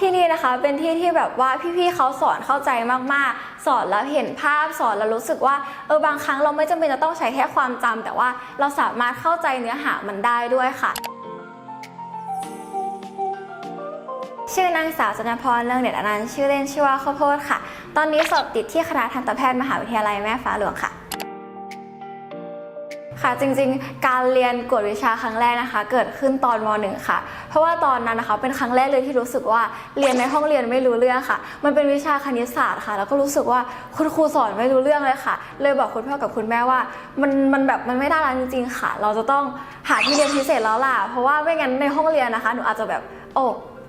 ที่นี่นะคะเป็นที่ที่แบบว่าพี่ๆเขาสอนเข้าใจมากๆ สอนแล้วเห็นภาพสอนแล้วรู้สึกว่าเออบางครั้งเราไม่จำเป็นจะต้องใช้แค่ความจำแต่ว่าเราสามารถเข้าใจเนื้อหามันได้ด้วยค่ะชื่อนางสาวจันพรเรื่องเด็ดอนันต์ชื่อเล่นชื่อว่าข้าวโพดค่ะ ตอนนี้สอบติดที่คณะทันตแพทย์มหาวิทยาลัยแม่ฟ้าหลวงค่ะ ค่ะจริงๆ การเรียนกวดวิชาครั้งแรกนะคะ เกิดขึ้นตอนม .1 ค่ะ เพราะว่าตอนนั้นนะคะเป็นครั้งแรกเลยที่รู้สึกว่าเรียนในห้องเรียนไม่รู้เรื่องค่ะ มันเป็นวิชาคณิตศาสตร์ค่ะ แล้วก็รู้สึกว่าคุณครูสอนไม่รู้เรื่องเลยค่ะ เลยบอกคุณพ่อกับคุณแม่ว่า มันมันแบบมันไม่ได้แล้วจริง ๆ ค่ะ เราจะต้องหาที่เรียนพิเศษแล้วล่ะเพราะว่าไม่งั้นในห้องเรียนนะคะหนูอาจจะแบบโอ้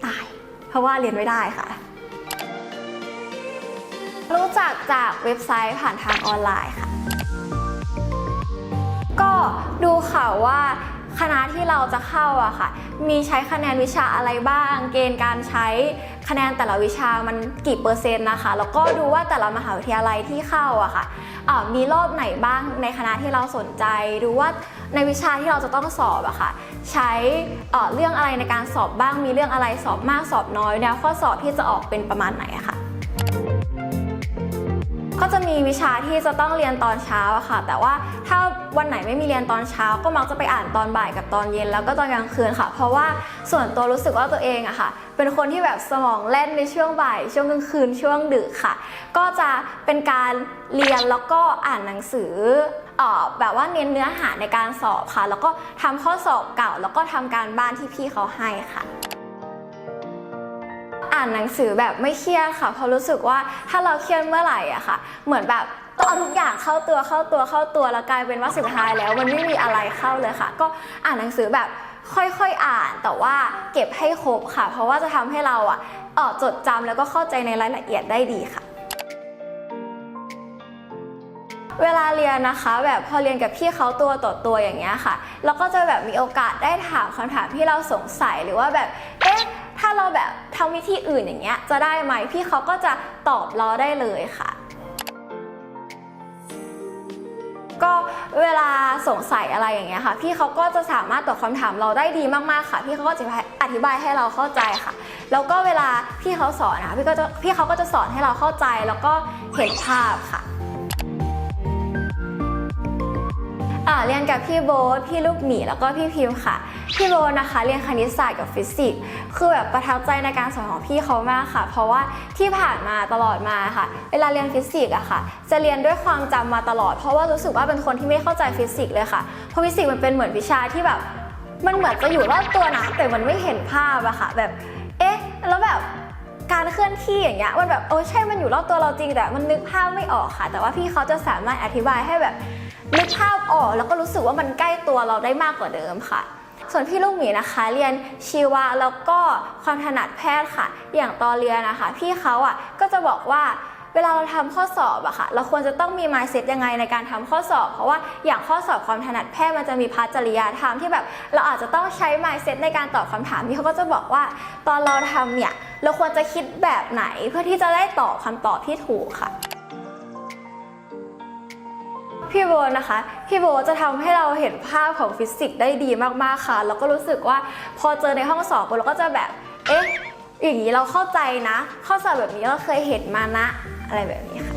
ตาย เพราะว่าเรียนไม่ได้ค่ะรู้จักจากเว็บไซต์ผ่านทางออนไลน์ค่ะ ดูค่ะว่าคณะที่เราจะเข้าอะค่ะ มีใช้คะแนนวิชาอะไรบ้าง เกณฑ์การใช้คะแนนแต่ละวิชามันกี่เปอร์เซ็นต์นะคะ แล้วก็ดูว่าแต่ละมหาวิทยาลัยที่เข้าอะค่ะอ่ามีรอบไหนบ้างในคณะที่เราสนใจ ดูว่าในวิชาที่เราจะต้องสอบอะค่ะ ใช้เอ่อเรื่องอะไรในการสอบบ้าง มีเรื่องอะไรสอบมากสอบน้อย แนวข้อสอบที่จะออกเป็นประมาณไหนอะค่ะ ก็จะมีวิชาที่จะต้องเรียนตอนเช้าอะค่ะ แต่ว่าถ้าวันไหนไม่มีเรียนตอนเช้า ก็มักจะไปอ่านตอนบ่ายกับตอนเย็น แล้วก็ตอนกลางคืนค่ะ เพราะว่าส่วนตัวรู้สึกว่าตัวเองอะค่ะ เป็นคนที่แบบสมองแล่นในช่วงบ่าย ช่วงกลางคืนช่วงดึกค่ะ ก็จะเป็นการเรียนแล้วก็อ่านหนังสือเอ่อแบบว่าเน้นเนื้อหาในการสอบค่ะ แล้วก็ทำข้อสอบเก่า แล้วก็ทำการบ้านที่พี่เขาให้ค่ะ อ่านหนังสือแบบไม่เครียดค่ะเพราะรู้สึกว่าถ้าเราเครียดเมื่อไหร่อะค่ะ เหมือนแบบต้องเอาทุกอย่างเข้าตัวเข้าตัวเข้าตัวแล้วกลายเป็นว่าสุดท้ายแล้วมันไม่มีอะไรเข้าเลยค่ะ ก็อ่านหนังสือแบบค่อยๆอ่านแต่ว่าเก็บให้ครบค่ะ เพราะว่าจะทำให้เราอะออจดจำแล้วก็เข้าใจในรายละเอียดได้ดีค่ะเวลาเรียนนะคะแบบพอเรียนกับพี่เขาตัวต่อตัวอย่างเงี้ยค่ะเราก็จะแบบมีโอกาสได้ถามคำถามที่เราสงสัยหรือว่าแบบ ถ้าเราแบบทำวิธีอื่นอย่างเงี้ยจะได้ไหมพี่เขาก็จะตอบเราได้เลยค่ะก็เวลาสงสัยอะไรอย่างเงี้ยค่ะ พี่เขาก็จะสามารถตอบคำถามเราได้ดีมากๆค่ะ พี่เขาก็จะอธิบายให้เราเข้าใจค่ะ แล้วก็เวลาพี่เขาสอนนะคะพี่ก็จะพี่เขาก็จะสอนให้เราเข้าใจแล้วก็เห็นภาพค่ะ เรียนกับพี่โบ๊ทพี่ลูกหมีแล้วก็พี่พิมพ์ค่ะ พี่โบ๊ทนะคะเรียนคณิตศาสตร์กับฟิสิกส์คือแบบประทับใจในการสอนของพี่เขามากค่ะ เพราะว่าที่ผ่านมาตลอดมาค่ะ เวลาเรียนฟิสิกส์อะค่ะ จะเรียนด้วยความจำมาตลอด เพราะว่ารู้สึกว่าเป็นคนที่ไม่เข้าใจฟิสิกส์เลยค่ะเพราะฟิสิกส์มันเป็นเหมือนวิชาที่แบบมันเหมือนจะอยู่รอบตัวนะแต่มันไม่เห็นภาพอะค่ะ แบบ เคลื่อนที่อย่างเงี้ยมันแบบโอ้ใช่มันอยู่รอบตัวเราจริงแต่มันนึกภาพไม่ออกค่ะ แต่ว่าพี่เขาจะสามารถอธิบายให้แบบนึกภาพออกแล้วก็รู้สึกว่ามันใกล้ตัวเราได้มากกว่าเดิมค่ะ ส่วนพี่ลูกหมีนะคะ เรียนชีวะแล้วก็ความถนัดแพทย์ค่ะ อย่างตอนเรียนนะคะ พี่เขาอะก็จะบอกว่า เวลาเราทำข้อสอบอะค่ะ เราควรจะต้องมี mindset ยังไงในการทำข้อสอบ เพราะว่าอย่างข้อสอบความถนัดแพทย์มันจะมีพาร์ทจริยธรรมที่แบบ เราอาจจะต้องใช้ mindset ในการตอบคำถามที่เขาก็จะบอกว่า ตอนเราทำเนี่ยเราควรจะคิดแบบไหนเพื่อที่จะได้ตอบคำตอบที่ถูกค่ะพี่โบนะคะ พี่โบจะทำให้เราเห็นภาพของฟิสิกส์ได้ดีมากๆค่ะ แล้วก็รู้สึกว่าพอเจอในห้องสอบเราก็จะแบบ เอ๊ะ อย่างนี้เราเข้าใจนะ ข้อสอบแบบนี้เราเคยเห็นมานะ อะไรแบบนี้ค่ะ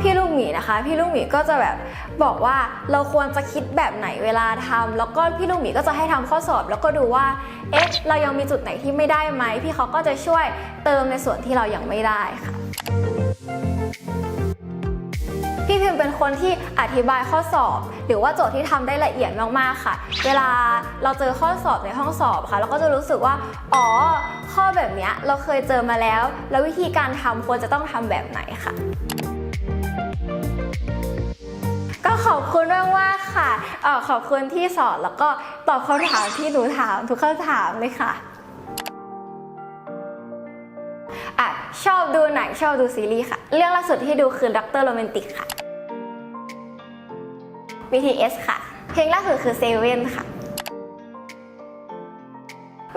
พี่ลูกหมีนะคะ พี่ลูกหมีก็จะแบบบอกว่าเราควรจะคิดแบบไหนเวลาทำแล้วก็พี่ลูกหมีก็จะให้ทำข้อสอบ แล้วก็ดูว่าเอ๊ะเรายังมีจุดไหนที่ไม่ได้ไหมพี่เขาก็จะช่วยเติมในส่วนที่เรายังไม่ได้ค่ะ พี่พิมพ์เป็นคนที่อธิบายข้อสอบ หรือว่าโจทย์ที่ทำได้ละเอียดมากๆค่ะ เวลาเราเจอข้อสอบในห้องสอบค่ะ เราก็จะรู้สึกว่า อ๋อ ข้อแบบเนี้ยเราเคยเจอมาแล้ว แล้ววิธีการทำควรจะต้องทำแบบไหนค่ะก็ขอบคุณมากมากๆค่ะออขอบคุณที่สอนแล้วก็ตอบคำถามที่หนูถามทุกคำถามเลยค่ะอะชอบดูหนังชอบดูซีรีส์ค่ะ เรื่องล่าสุดที่ดูคือด็อกเตอร์โรแมนติกค่ะ BTS ค่ะ เพลงล่าสุดคือเซเว่นค่ะ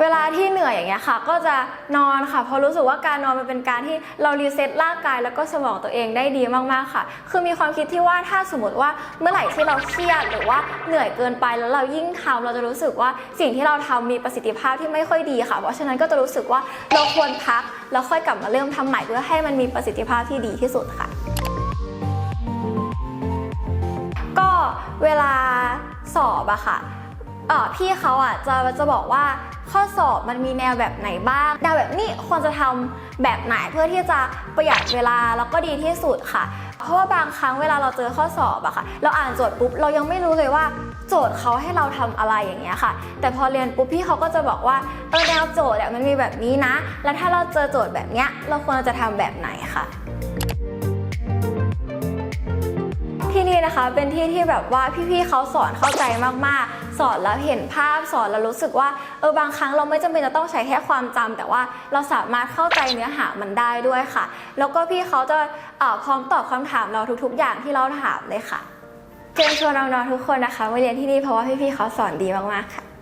เวลาที่เหนื่อยอย่างเงี้ยค่ะ ก็จะนอนค่ะ เพราะรู้สึกว่าการนอนมันเป็นการที่เรารีเซ็ตร่างกายแล้วก็สมองตัวเองได้ดีมากๆค่ะ คือมีความคิดที่ว่าถ้าสมมติว่าเมื่อไหร่ที่เราเครียดหรือว่าเหนื่อยเกินไปแล้วเรายิ่งทำเราจะรู้สึกว่าสิ่งที่เราทำมีประสิทธิภาพที่ไม่ค่อยดีค่ะ เพราะฉะนั้นก็จะรู้สึกว่าเราควรพักแล้วค่อยกลับมาเริ่มทำใหม่เพื่อให้มันมีประสิทธิภาพที่ดีที่สุดค่ะ เวลาสอบอะค่ะเออพี่เขาอะจะจะบอกว่าข้อสอบมันมีแนวแบบไหนบ้างแนวแบบนี้ควรจะทำแบบไหนเพื่อที่จะประหยัดเวลาแล้วก็ดีที่สุดค่ะ เพราะว่าบางครั้งเวลาเราเจอข้อสอบอะค่ะ เราอ่านโจทย์ปุ๊บเรายังไม่รู้เลยว่า โจทย์เขาให้เราทำอะไรอย่างเงี้ยค่ะ แต่พอเรียนปุ๊บพี่เขาก็จะบอกว่าเออแนวโจทย์อะมันมีแบบนี้นะ แล้วถ้าเราเจอโจทย์แบบเนี้ยเราควรจะทำแบบไหนค่ะ นี่นะคะ เป็นที่ที่แบบว่าพี่ๆเขาสอนเข้าใจมากๆ สอนแล้วเห็นภาพสอนแล้วรู้สึกว่าเออบางครั้งเราไม่จำเป็นจะต้องใช้แค่ความจำแต่ว่าเราสามารถเข้าใจเนื้อหามันได้ด้วยค่ะ แล้วก็พี่เขาจะเอ่อพร้อมตอบคำถามเราทุกๆ อย่างที่เราถามเลยค่ะเชิญชวนน้องๆทุกคนนะคะมาเรียนที่นี่เพราะว่าพี่ๆเขาสอนดีมากๆค่ะ